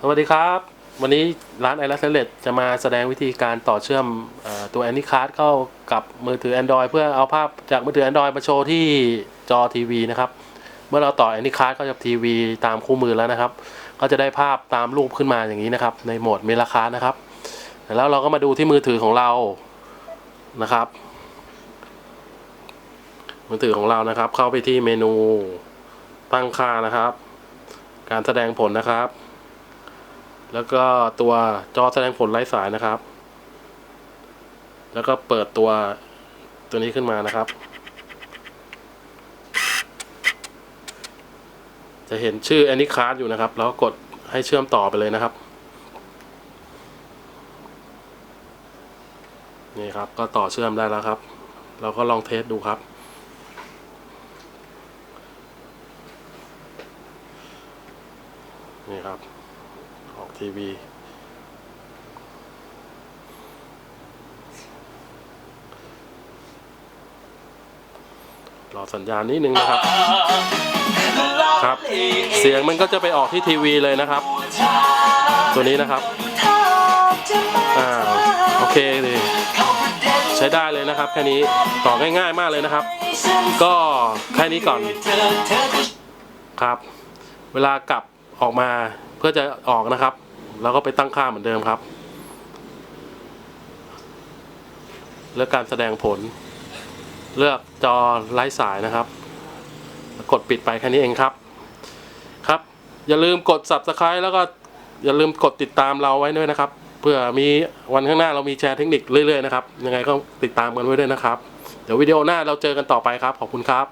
สวัสดีครับ วันนี้ร้านไอรัสเลตจะมาแสดงวิธีการต่อเชื่อมอตัว Anycard เข้ากับมือถือ Android เพื่อเอาภาพจากมือถือ Android มาโชว์ที่จอทีวีนะครับ เมื่อเราต่อ Anycard เข้ากับทีวีตามคู่มือแล้วนะครับ ก็จะได้ภาพตามรูปขึ้นมาอย่างนี้นะครับ ในโหมดเมลาคาร์นะครับ แล้วเราก็มาดูที่มือถือของเรานะครับ มือถือของเรานะครับ เข้าไปที่เมนูตั้งค่านะครับ การแสดงผลนะครับ แล้วก็ตัวจอแสดงผลไร้สายนะครับ แล้วก็เปิดตัวตัวนี้ขึ้นมานะครับ จะเห็นชื่อ Anycard อยู่นะครับ แล้วกดให้เชื่อมต่อไปเลยนะครับ นี่ครับก็ต่อเชื่อมได้แล้วครับ เราก็ลองเทสดูครับนี่ครับ ออกทีวีรอสัญญาณนิดนึงนะครับ ครับ เสียงมันก็จะไปออกที่ทีวีเลยนะครับ ตัวนี้นะครับ อ่า โอเคเลยใช้ได้เลยนะครับ แค่นี้ ต่อง่ายๆมากเลยนะครับ ก็แค่นี้ก่อน ครับ เวลากลับออกมา เพื่อจะออกนะครับเราก็ไปตั้งค่าเหมือนเดิมครับ เลือกการแสดงผล เลือกจอไร้สายนะครับ กดปิดไปแค่นี้เองครับ ครับ อย่าลืมกด subscribe แล้วก็อย่าลืมกดติดตามเราไว้ด้วยนะครับ เพื่อมีวันข้างหน้าเรามีแชร์เทคนิคเรื่อยๆนะครับ ยังไงก็ติดตามกันไว้ด้วยนะครับ เดี๋ยววิดีโอหน้าเราเจอกันต่อไปครับ ขอบคุณครับ